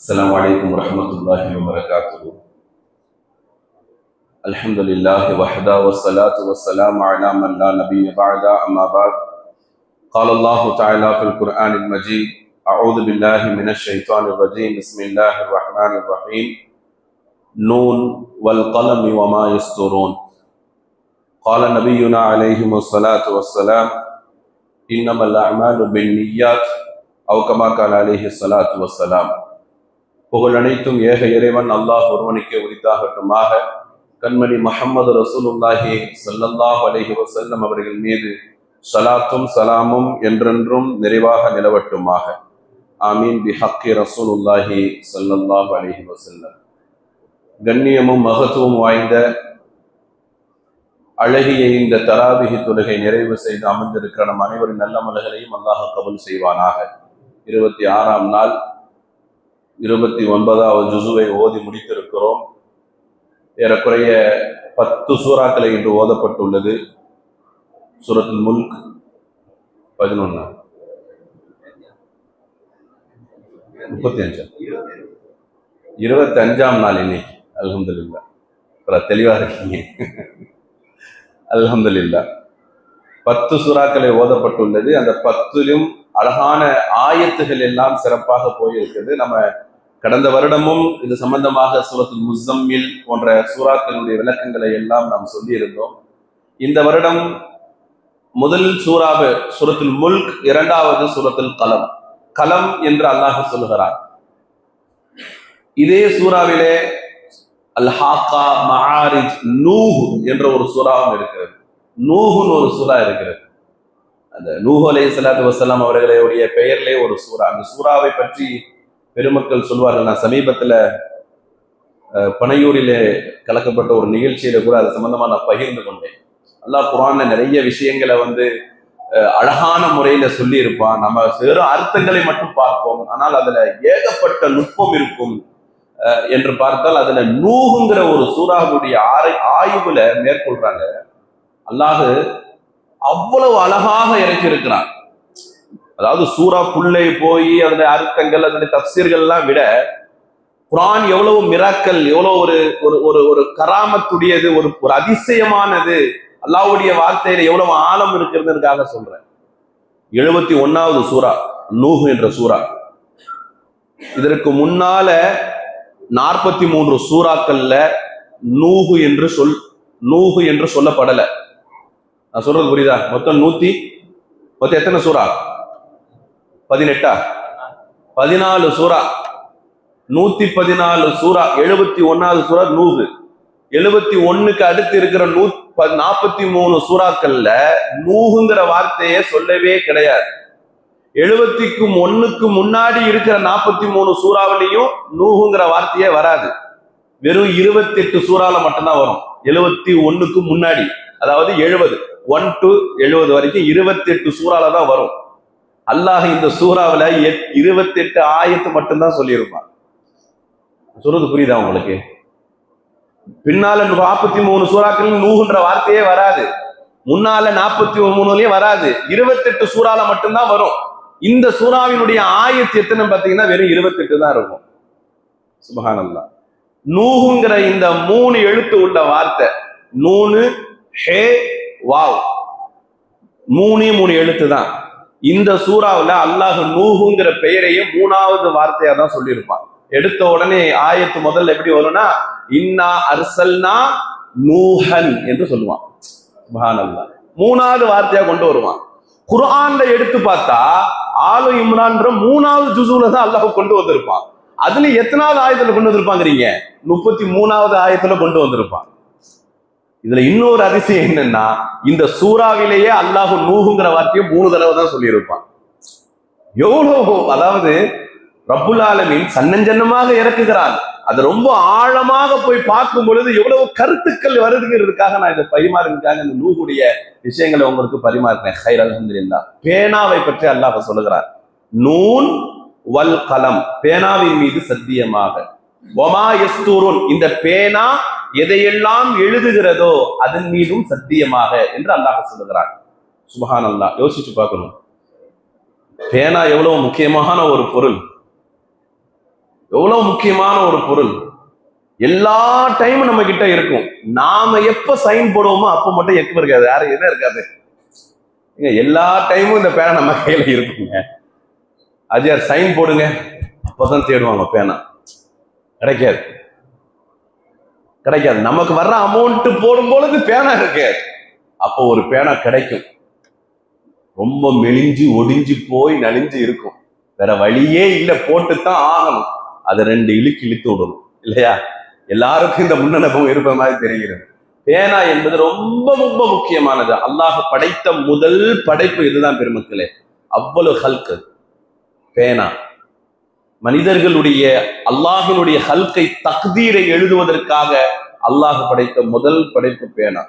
السلام علیکم ورحمۃ اللہ وبرکاتہ الحمد للہ وحدہ والصلاة والسلام على من لا نبی بعد اما بعد. قال اللہ تعالیٰ فی القرآن المجید اعوذ باللہ من الشیطان الرجیم بسم اللہ الرحمن الرحیم نون والقلم وما يسترون. قال نبینا علیہم الصلاة والسلام انما الاعمال بالنیات او کما کال علیہ الصلاة والسلام. புகழ் அனைத்தும் ஏக இறைவன் அல்லாஹ் ஒருவனுக்கே உரித்தாகட்டுமாக. கண்மணி மஹம்மது ரசூலுல்லாஹி சல்லல்லாஹ் அலஹி வசல்லம் அவர்கள் மீது சலாத்தும் சலாமும் என்றென்றும் நிறைவாக நிலவட்டுமாக. ஆமீன். பி ஹக்கி ரசூலுல்லாஹி சல்லல்லாஹ் அலஹி வசல்லம் கண்ணியமும் மகத்துவம் வாய்ந்த அழகிய இந்த தராபிகி தொழுகை நிறைவு செய்து அமர்ந்திருக்கிற நம் அனைவரின் நல்ல மலர்களையும் அல்லாஹ் கபூல் செய்வானாக. இருபத்தி ஆறாம் நாள் இருபத்தி ஒன்பதாவது ஜுசுவை ஓதி முடித்திருக்கிறோம். ஏறக்குறைய பத்து சூறாக்களை இன்று ஓதப்பட்டுள்ளது. சூரத்துல் முல்க் பதினொன்று முப்பத்தி அஞ்சு. இருபத்தி அஞ்சாம் நாள் இன்னைக்கு. அல்ஹம்துலில்லா. அப்புறம் தெளிவாக இருக்கீங்க. அல்ஹம்துலில்லா. பத்து சூறாக்களை ஓதப்பட்டுள்ளது. அந்த பத்திலும் அழகான ஆயத்துகள் எல்லாம் சிறப்பாக போயிருக்குது நம்ம கடந்த வருடமும் இது சம்பந்தமாக சூரத்துல் முசம்மில் போன்ற சூறாக்களுடைய விளக்கங்களை எல்லாம் நாம் சொல்லியிருந்தோம். இந்த வருடம் முதல் சூறாவு சுரத்தில் முல்க் இரண்டாவது சுரத்தில் கலம். கலம் என்று அல்லாஹ் சொல்லுகிறார். இதே சூறாவிலே அல்ஹாக்கா மஹாரிஜ் நூஹு என்ற ஒரு சூறாவும் இருக்கிறது. நூஹுன்னு ஒரு சூறா இருக்கிறது. அந்த நூஹு அலை சலாத்து வசலாம் அவர்களுடைய பெயர்லே ஒரு சூறா. அந்த சூறாவை பற்றி பெருமக்கள் சொல்வார்கள் நான் சமீபத்தில் பனையூரிலே கலக்கப்பட்ட ஒரு நிகழ்ச்சியில கூட அது சம்பந்தமா நான் பகிர்ந்து கொண்டேன். அல்லாஹ் குரான்ல நிறைய விஷயங்களை வந்து அழகான முறையில சொல்லி இருப்பான் நம்ம வெறும் அர்த்தங்களை மட்டும் பார்ப்போம். ஆனால் அதுல ஏகப்பட்ட நுட்பம் இருக்கும் என்று பார்த்தால் அதுல நூகுங்கிற ஒரு சூறாவுடைய ஆரை ஆய்வுல மேற்கொள்றாங்க. அல்லாஹு அவ்வளவு அழகாக இறக்கி இருக்கிறான் அதாவது சூறா புள்ளை போய் அதனுடைய அர்த்தங்கள் அதனுடைய தப்சீர்கள்லாம் விட குரான் எவ்வளவு மிராக்கல் எவ்வளவு ஒரு ஒரு ஒரு ஒரு கராமத்துடையது ஒரு ஒரு அதிசயமானது அல்லாவுடைய வார்த்தையில எவ்வளவு ஆழம் இருக்கிறதுக்காக சொல்றேன். எழுபத்தி ஒன்னாவது சூறா நூஹு என்ற சூறா. இதற்கு முன்னால நாற்பத்தி மூன்று சூறாக்கள்ல நூகு என்று சொல் நூகு என்று சொல்லப்படல. நான் சொல்றது புரியுதா? மொத்தம் நூத்தி மொத்தம் எத்தனை சூறா? பதினெட்டா? பதினாலு சூறா. நூத்தி பதினாலு சூறா. எழுபத்தி ஒன்னாவது சூறா நூறு. எழுபத்தி ஒண்ணுக்கு அடுத்து இருக்கிற நூ நாற்பத்தி மூணு சூறாக்கள்ல நூகுங்கிற வார்த்தையே சொல்லவே கிடையாது. எழுபத்திக்கும் ஒன்னுக்கு முன்னாடி இருக்கிற நாற்பத்தி மூணு சூறாவிலையும் நூகுங்கிற வார்த்தையே வராது. வெறும் இருபத்தி எட்டு சூறால மட்டும்தான் வரும். எழுபத்தி ஒன்னுக்கு முன்னாடி. அதாவது எழுபது ஒன் டு எழுபது வரைக்கும் இருபத்தி எட்டு சூறால தான் வரும். அல்லாஹ் இந்த சூறாவில் இருபத்தி எட்டு ஆயத்து மட்டும்தான் சொல்லியிருப்பான். சொல்றது புரியுதா உங்களுக்கு? பின்னால நாற்பத்தி மூணு சூறாக்கள் நூகுன்ற வார்த்தையே வராது. முன்னால நாற்பத்தி மூணுலயும் வராது. இருபத்தெட்டு சூறால மட்டும்தான் வரும். இந்த சூறாவினுடைய ஆயத்து எத்தனை பார்த்தீங்கன்னா வெறும் இருபத்தெட்டு தான் இருக்கும். சுபகானந்தா நூகுங்கிற இந்த மூணு எழுத்து உள்ள வார்த்தை நூனு ஹே வாவ். மூணே மூணு எழுத்து தான் இந்த சூறாவில் அல்லாஹ் நூஹுங்கிற பெயரையே மூணாவது வார்த்தையா தான் சொல்லியிருப்பான். எடுத்த உடனே ஆயத்து முதல்ல எப்படி வரும்னா இன்னா அர்சல்னா நூஹன் என்று சொல்லுவான். சுப்ஹானல்லாஹ். மூணாவது வார்த்தையா கொண்டு வருவான். குர்ஆன்ல எடுத்து பார்த்தா ஆலு இம்ரான்ற மூணாவது ஜுசுல தான் அல்லாஹ் கொண்டு வந்திருப்பான். அதுல எத்தனாவது ஆயத்துல கொண்டு வந்திருப்பாங்கிறீங்க? முப்பத்தி மூணாவது ஆயத்துல கொண்டு வந்திருப்பான். இதுல இன்னொரு அதிசயம் என்னன்னா இந்த சூறாவிலேயே அல்லாஹு நூகுங்கிற வார்த்தையை மூணு தடவை தான் சொல்லியிருப்பான். எவ்வளோ அதாவது ரப்புல் ஆலமீன் சன்னஞ்சன்னமாக இறக்குகிறான் அது ரொம்ப ஆழமாக போய் பார்க்கும் பொழுது எவ்வளவு கருத்துக்கள் வருதுங்கிறதுக்காக நான் இதை பரிமாறுக்காக இந்த நூகுடைய விஷயங்களை உங்களுக்கு பரிமாறினேன். ஹைர் அல்ஹம்துலில்லாஹ். பேனாவை பற்றி அல்லாஹ் சொல்லுகிறார். நூன் வல் கலம் பேனாவின் மீது சத்தியமாக. ஒமா எஸ்தூருன் இந்த பேனா எதையெல்லாம் எழுதுகிறதோ அதன் மீதும் சத்தியமாக என்று அல்லாஹ் சொல்லுகிறார் சுபஹான் அல்லா யோசிச்சு பார்க்கணும். பேனா எவ்வளவு முக்கியமான ஒரு பொருள். எவ்வளவு முக்கியமான ஒரு பொருள். எல்லா டைமும் நம்ம கிட்ட இருக்கும். நாம எப்ப சைன் போடுவோமோ அப்ப மட்டும் எப்ப இருக்காது. யாரு என்ன இருக்காது. எல்லா டைமும் இந்த பேனா நம்ம கையில இருக்குங்க. அஜயார் சைன் போடுங்க. அப்பதான் தேடுவாங்க பேனா. கிடைக்காது. கிடைக்காது. நமக்கு வர்ற அமௌண்ட் போடும் பொழுது பேனா இருக்காது. அப்போ ஒரு பேனா கிடைக்கும். ரொம்ப மெலிஞ்சு ஒடிஞ்சு போய் நலிஞ்சு இருக்கும். வேற வழியே இல்லை போட்டுத்தான் ஆகணும். அதை ரெண்டு இழுக்கு இழுத்து விடணும். இல்லையா? எல்லாருக்கும் இந்த முன்னனுபவம் இருப்ப மாதிரி தெரிகிறது. பேனா என்பது ரொம்ப ரொம்ப முக்கியமானது. அல்லாஹ் படைத்த முதல் படைப்பு இதுதான் பெருமக்களே. அவ்வளவு ஹல்க் பேனா. மனிதர்களுடைய அல்லாஹினுடைய ஹல்கை தக்தீரை எழுதுவதற்காக அல்லாஹ் படைத்த முதல் படைப்பு பேனா.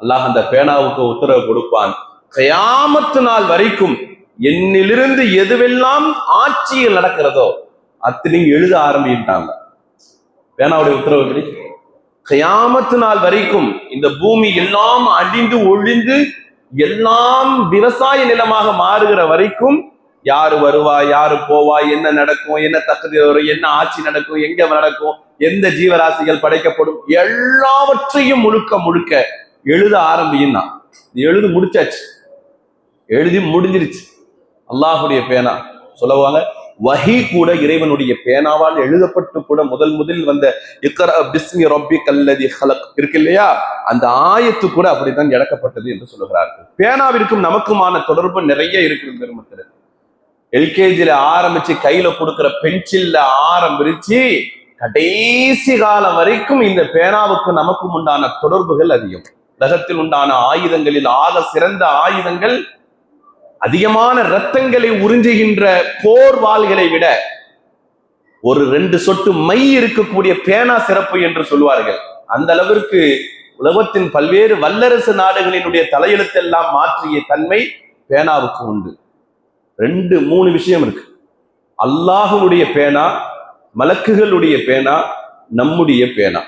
அல்லாஹ் அந்த பேனாவுக்கு உத்தரவு கொடுப்பான். கயாமத்து நாள் வரைக்கும் என்னிலிருந்து எதுவெல்லாம் ஆட்சியில் நடக்கிறதோ அத்தனையும் எழுத ஆரம்பிட்டாங்க பேனாவுடைய உத்தரவு எப்படி? கயாமத்து நாள் வரைக்கும் இந்த பூமி எல்லாம் அழிந்து ஒழிந்து எல்லாம் விவசாய நிலமாக மாறுகிற வரைக்கும் யாரு வருவா யாரு போவா என்ன நடக்கும் என்ன தகுதி வரும் என்ன ஆட்சி நடக்கும் எங்க நடக்கும் எந்த ஜீவராசிகள் படைக்கப்படும் எல்லாவற்றையும் முழுக்க முழுக்க எழுத ஆரம்பியும்னா எழுதி முடிச்சாச்சு. எழுதி முடிஞ்சிருச்சு. அல்லாஹுடைய பேனா. சொல்லுவாங்க வஹி கூட இறைவனுடைய பேனாவால் எழுதப்பட்டு கூட முதல் முதலில் வந்த இக்கர பிஸ்மி ரப்பி கல்லதி ஹலக் இருக்கு இல்லையா? அந்த ஆயத்து கூட அப்படித்தான் இழக்கப்பட்டது என்று சொல்லுகிறார்கள். பேனாவிற்கும் நமக்குமான தொடர்பு நிறைய இருக்கிறது பெருமத்தில் எல்கேஜியில ஆரம்பிச்சு கையில கொடுக்கிற பென்சில்ல ஆரம்பிச்சு கடைசி காலம் வரைக்கும் இந்த பேனாவுக்கு நமக்கும் உண்டான தொடர்புகள் அதிகம். உலகத்தில் உண்டான ஆயுதங்களில் ஆக சிறந்த ஆயுதங்கள் அதிகமான ரத்தங்களை உறிஞ்சுகின்ற போர் வாள்களை விட ஒரு ரெண்டு சொட்டு மை இருக்கக்கூடிய பேனா சிறப்பு என்று சொல்வார்கள் அந்த அளவிற்கு உலகத்தின் பல்வேறு வல்லரசு நாடுகளினுடைய தலையெழுத்தெல்லாம் மாற்றிய தன்மை பேனாவுக்கு உண்டு. ரெண்டு மூணு விஷயம் இருக்கு. அல்லாஹுடைய பேனா மலக்குகளுடைய பேனா நம்முடைய பேனா.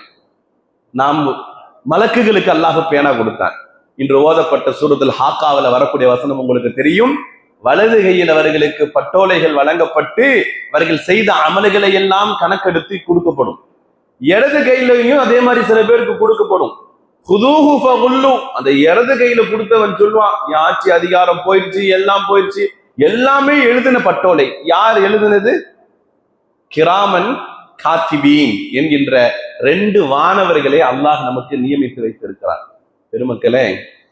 நாம் மலக்குகளுக்கு அல்லாஹ் பேனா கொடுத்தான். இன்று ஓதப்பட்ட சூரத்தில் ஹாக்காவில் வரக்கூடிய வசனம் உங்களுக்கு தெரியும். வலது கையில் அவர்களுக்கு பட்டோலைகள் வழங்கப்பட்டு அவர்கள் செய்த அமல்களை எல்லாம் கணக்கெடுத்து கொடுக்கப்படும். இடது கையிலையும் அதே மாதிரி சில பேருக்கு கொடுக்கப்படும். அந்த இடது கையில கொடுத்தவன் சொல்லுவான் ஆட்சி அதிகாரம் போயிடுச்சு எல்லாம் போயிடுச்சு எல்லாமே எழுதின பட்டோலை. யார் எழுதினது? கிராமன் காத்திபீன் என்கின்ற ரெண்டு வானவர்களை அல்லாஹ் நமக்கு நியமித்து வைத்திருக்கிறார் பெருமக்களே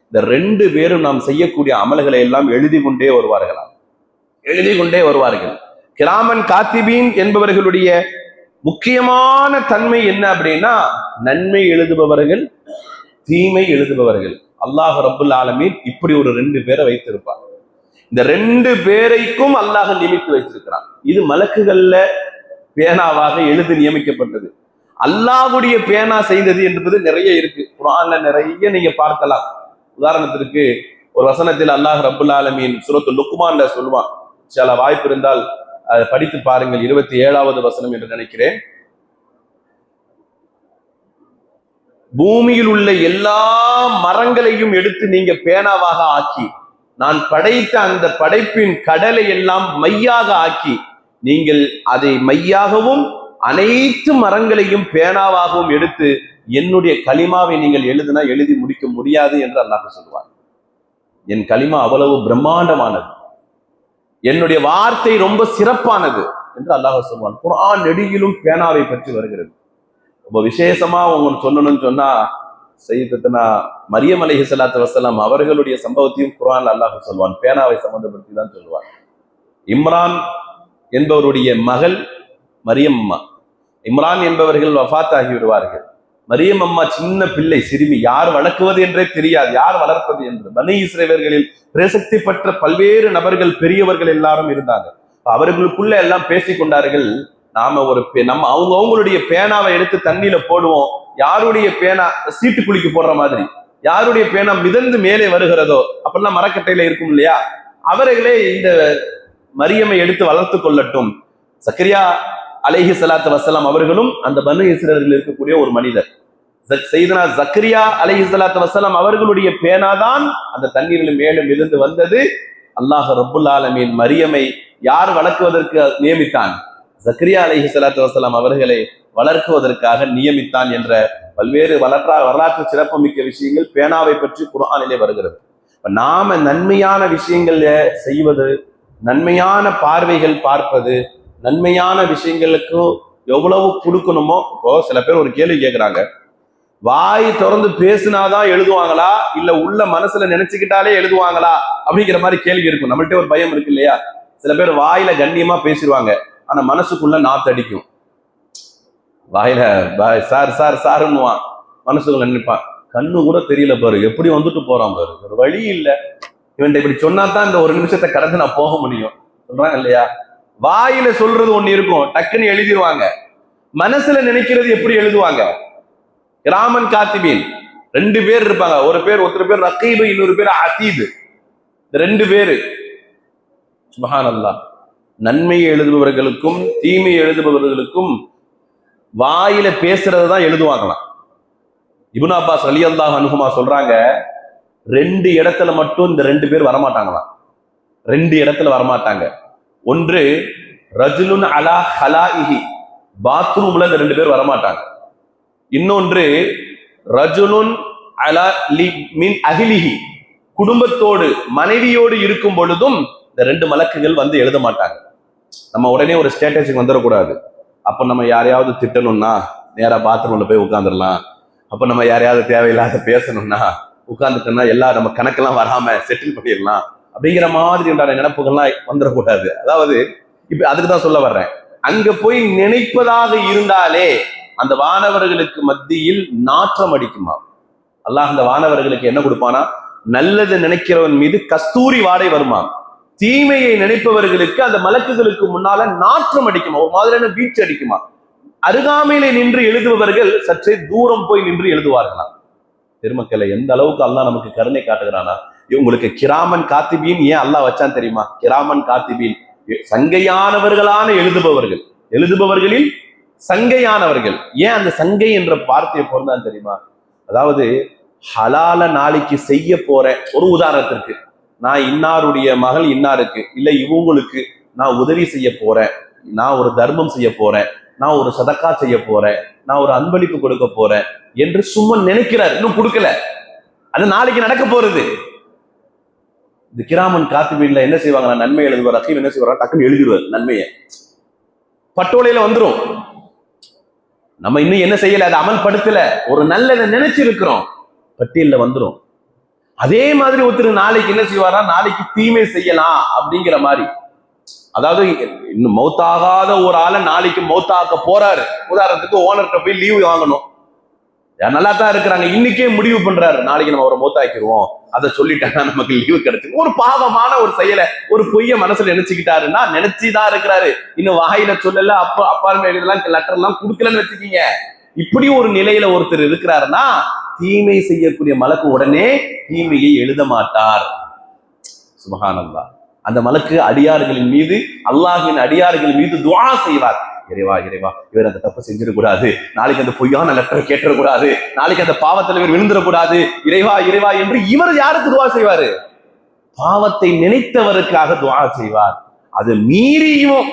இந்த ரெண்டு பேரும் நாம் செய்யக்கூடிய அமல்களை எல்லாம் எழுதி கொண்டே வருவார்களாம். எழுதி கொண்டே வருவார்கள். கிராமன் காத்திபீன் என்பவர்களுடைய முக்கியமான தன்மை என்ன அப்படின்னா நன்மை எழுதுபவர்கள் தீமை எழுதுபவர்கள். அல்லாஹ் ரபுல் ஆலமீன் இப்படி ஒரு ரெண்டு பேரை வைத்திருப்பார் இந்த ரெண்டு பேரைக்கும் அல்லாஹ் நியமித்து வைத்திருக்கிறான். இது மலக்குகள்ல பேனாவாக எழுது நியமிக்கப்பட்டது. அல்லாஹுடைய பேனா செய்தது என்பது நிறைய இருக்கு. குரான்ல நிறைய நீங்க பார்க்கலாம். உதாரணத்திற்கு ஒரு வசனத்தில் அல்லாஹ் ரபுல் ஆலமீன் சுரத்து லுக்குமான்ல சொல்லுவான். சில வாய்ப்பு இருந்தால் அதை படித்து பாருங்கள். இருபத்தி ஏழாவது வசனம் என்று நினைக்கிறேன். பூமியில் உள்ள எல்லா மரங்களையும் எடுத்து நீங்க பேனாவாக ஆக்கி நான் படைத்த அந்த படைப்பின் கடலை எல்லாம் மையாக ஆக்கி நீங்கள் அதை மையாகவும் அனைத்து மரங்களையும் பேனாவாகவும் எடுத்து என்னுடைய களிமாவை நீங்கள் எழுதினா எழுதி முடிக்க முடியாது என்று அல்லாஹ் சொல்லுவார் என் களிமா அவ்வளவு பிரம்மாண்டமானது. என்னுடைய வார்த்தை ரொம்ப சிறப்பானது என்று அல்லாஹ் சொல்வான். குரான் நெடுகிலும் பேனாவை பற்றி வருகிறது. ரொம்ப விசேஷமா உங்களுக்கு சொல்லணும்னு சொன்னா சையத்தனா மரியம் அலைஹி ஸலாத்து வசலாம் அவர்களுடைய சம்பவத்தையும் குரான் அல்லாஹ் சொல்வான். பேனாவை சம்பந்தப்படுத்தி தான் சொல்லுவான் இம்ரான் என்பவருடைய மகள் மரியம் அம்மா. இம்ரான் என்பவர்கள் வஃபாத் ஆகி விடுவார்கள். மரியம் அம்மா சின்ன பிள்ளை சிறுமி யார் வளர்க்குவது என்றே தெரியாது. யார் வளர்ப்பது என்று. பனி இஸ்ரேவர்களில் பிரசக்தி பெற்ற பல்வேறு நபர்கள் பெரியவர்கள் எல்லாரும் இருந்தாங்க. அவர்களுக்குள்ள எல்லாம் பேசிக் கொண்டார்கள். நாம ஒரு பே- நம்ம அவங்க அவங்களுடைய பேனாவை எடுத்து தண்ணியில போடுவோம். யாருடைய பேனா சீட்டு குளிக்கு போடுற மாதிரி? யாருடைய பேனா மிதந்து மேலே வருகிறதோ அப்படிலாம் மரக்கட்டையில இருக்கும் இல்லையா? அவர்களே இந்த மரியமை எடுத்து வளர்த்து கொள்ளட்டும். சக்கரியா அலேஹி சலாத்து வசலாம் அவர்களும் அந்த பனு இஸ்ரேலில் இருக்கக்கூடிய ஒரு மனிதர். செய்தனா ஜக்கரியா அலஹி சலாத்து வசலாம் அவர்களுடைய பேனாதான் அந்த தண்ணீரில் மேலும் மிதந்து வந்தது. அல்லாஹ் ரபுல் ஆலமீன் மரியமை யார் வளர்க்குவதற்கு நியமித்தான்? ஜக்கரியா அலஹி சலாத்து வசலாம் அவர்களே வளர்க்குவதற்காக நியமித்தான் என்ற பல்வேறு வரலா வரலாற்று சிறப்புமிக்க விஷயங்கள் பேனாவை பற்றி குரானிலே வருகிறது. இப்போ நாம நன்மையான விஷயங்கள செய்வது நன்மையான பார்வைகள் பார்ப்பது நன்மையான விஷயங்களுக்கு எவ்வளவு கொடுக்கணுமோ இப்போ சில பேர் ஒரு கேள்வி கேட்குறாங்க வாய் திறந்து பேசினாதான் எழுதுவாங்களா? இல்ல உள்ள மனசுல நினைச்சுக்கிட்டாலே எழுதுவாங்களா? அப்படிங்கிற மாதிரி கேள்வி இருக்கும். நம்மள்ட்ட ஒரு பயம் இருக்கு இல்லையா? சில பேர் வாயில கண்ணியமா பேசிடுவாங்க ஆனா மனசுக்குள்ள நாத்தடிக்கும். வாயில பாய் சார் சார் சாருன்னுவான். மனசுக்குள்ள நினைப்பான். கண்ணு கூட தெரியல பாரு. எப்படி வந்துட்டு போறான் பாரு. ஒரு வழி இல்ல. இவன் இப்படி சொன்னா தான் இந்த ஒரு நிமிஷத்தை கடந்து நான் போக முடியும். சொல்றாங்க இல்லையா? வாயில சொல்றது ஒண்ணு இருக்கும். டக்குன்னு எழுதிருவாங்க. மனசுல நினைக்கிறது எப்படி எழுதுவாங்க? ராமன் காத்திபீன். ரெண்டு பேர் இருப்பாங்க. ஒரு பேர் ஒருத்தர் பேர் ரக்கீபு இன்னொரு பேர் அசீது இந்த ரெண்டு பேரு. சுபஹான் அல்லா நன்மை எழுதுபவர்களுக்கும் தீமை எழுதுபவர்களுக்கும் வாயில பேசுறது தான் எழுதுவாங்களாம். இபுன் அப்பாஸ் அலி அல்லாஹ் அனுகுமா சொல்றாங்க ரெண்டு இடத்துல மட்டும் இந்த ரெண்டு பேர் வரமாட்டாங்களாம். ரெண்டு இடத்துல வரமாட்டாங்க. ஒன்று ரஜுலுன் அலா ஹலாஹி பாத்ரூம்ல இந்த ரெண்டு பேர் வரமாட்டாங்க. இன்னொன்று ரஜுலுன் அலா லி மின் அகிலிஹி குடும்பத்தோடு மனைவியோடு இருக்கும் பொழுதும் இந்த ரெண்டு மலக்குகள் வந்து எழுத மாட்டாங்க. நம்ம உடனே ஒரு ஸ்டேட்டஸுக்கு வந்துடக்கூடாது. அப்போ நம்ம யாரையாவது திட்டணும்னா நேரா பாத்ரூம்ல போய் உட்காந்துடலாம் அப்போ நம்ம யாரையாவது தேவையில்லாத பேசணும்னா உட்காந்துட்டோம்னா எல்லா நம்ம கணக்கெல்லாம் வராம செட்டில் பண்ணிடலாம். அப்படிங்கிற மாதிரி உண்டான நினைப்புகள்லாம் வந்துடக்கூடாது. அதாவது இப்ப அதுக்கு தான் சொல்ல வர்றேன். அங்க போய் நினைப்பதாக இருந்தாலே அந்த வானவர்களுக்கு மத்தியில் நாற்றம் அடிக்குமா? அல்லாஹ் அந்த வானவர்களுக்கு என்ன கொடுப்பானா? நல்லது நினைக்கிறவன் மீது கஸ்தூரி வாடை வருமா? தீமையை நினைப்பவர்களுக்கு அந்த மலக்குகளுக்கு முன்னால நாற்றம் அடிக்குமா? ஒரு மாதிரியான வீச்சு அடிக்குமா? அருகாமையிலே நின்று எழுதுபவர்கள் சற்றே தூரம் போய் நின்று எழுதுவார்களாம் பெருமக்களை எந்த அளவுக்கு அல்லா நமக்கு கருணை காட்டுகிறானா? இவங்களுக்கு கிராமன் காத்திபீன் ஏன் அல்லாஹ் வச்சான் தெரியுமா? கிராமன் காத்திபீன். சங்கையானவர்களான எழுதுபவர்கள். எழுதுபவர்களில் சங்கையானவர்கள். ஏன் அந்த சங்கை என்ற வார்த்தையை பொருந்தான் தெரியுமா? அதாவது ஹலால நாளைக்கு செய்ய போற ஒரு உதாரணத்திற்கு. நான் இன்னாருடைய மகள் இன்னாருக்கு. இல்லை இவங்களுக்கு நான் உதவி செய்ய போறேன். நான் ஒரு தர்மம் செய்ய போறேன். நான் ஒரு சதக்கா செய்ய போறேன். நான் ஒரு அன்பளிப்பு கொடுக்க போறேன் என்று சும்மா நினைக்கிறார். இன்னும் கொடுக்கல. அது நாளைக்கு நடக்க போறது. இந்த கிராமன் காத்துவீன்ல என்ன செய்வாங்க நன்மை எழுதுவார் ரஹீம் என்ன செய்வார் டக்குன்னு எழுதிடுவார் நன்மையை. பட்டோலையில வந்துரும். நம்ம இன்னும் என்ன செய்யல அதை அமல்படுத்தல. ஒரு நல்லதை நினைச்சிருக்கிறோம். பட்டியல்ல வந்துடும் அதே மாதிரி ஒருத்தர் நாளைக்கு என்ன செய்வாரா நாளைக்கு தீமை செய்யலாம் அப்படிங்கிற மாதிரி. அதாவது இன்னும் மௌத்தாகாத ஒரு ஆளை நாளைக்கு மௌத்தாக்க போறாரு. உதாரணத்துக்கு ஓனர்கிட்ட போய் லீவு வாங்கணும். யார் நல்லா தான் இருக்கிறாங்க. இன்னைக்கே முடிவு பண்றாரு. நாளைக்கு நம்ம அவரை மௌத்தாக்கிடுவோம். அதை சொல்லிட்டாங்கன்னா நமக்கு லீவு கிடைச்சு ஒரு பாவமான ஒரு செயலை ஒரு பொய்ய மனசுல நினைச்சுக்கிட்டாருன்னா நினைச்சுதான் இருக்கிறாரு. இன்னும் வாயில சொல்லல அப்ப அப்பார்ட்மெண்ட் இதெல்லாம் லெட்டர் எல்லாம் கொடுக்கலன்னு வச்சுக்கீங்க. இப்படி ஒரு நிலையில ஒருத்தர் இருக்கிறாருன்னா தீமை செய்யக்கூடிய மலக்கு உடனே தீமையை எழுத மாட்டார். சுபகானந்தா அந்த மலக்கு அடியார்களின் மீது அல்லாஹின் அடியார்கள் மீது துவா செய்வார். இறைவா இறைவா இவர் அந்த தப்பு செஞ்சிடக்கூடாது. நாளைக்கு அந்த பொய்யான லெட்டரை கேட்டுறக்கூடாது நாளைக்கு அந்த பாவத்தில் இவர் விழுந்துடக்கூடாது. இறைவா இறைவா என்று இவர் யாருக்கு துவா செய்வாரு? பாவத்தை நினைத்தவருக்காக துவா செய்வார். அது மீறியும்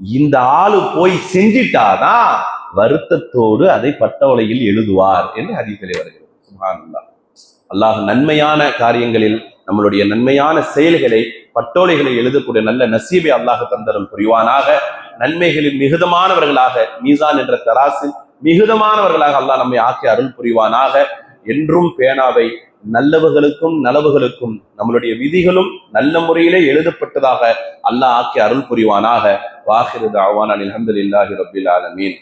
இந்த ஆளு போய் செஞ்சிட்டாதான் வருத்தத்தோடு அதை பட்டவளையில் எழுதுவார் என்று ஹதீஸிலே வருகிறது. சுப்ஹானல்லாஹ். அல்லாஹ் நன்மையான காரியங்களில் நம்மளுடைய நன்மையான செயல்களை பட்டோலைகளை எழுதக்கூடிய நல்ல நசீபை அல்லாஹ் தந்தரம் புரிவானாக. நன்மைகளில் மிகுதமானவர்களாக மீசான் என்ற தராசில் மிகுதமானவர்களாக அல்லாஹ் நம்மை ஆக்கி அருள் புரிவானாக. என்றும் பேனாவை நல்லவர்களுக்கும் நலவுகளுக்கும் நம்மளுடைய விதிகளும் நல்ல முறையிலே எழுதப்பட்டதாக அல்லாஹ் ஆக்கி அருள் புரிவானாக. வாஹிரு தாவான் அல்ஹம்துலில்லாஹி ரபில் ஆலமீன்.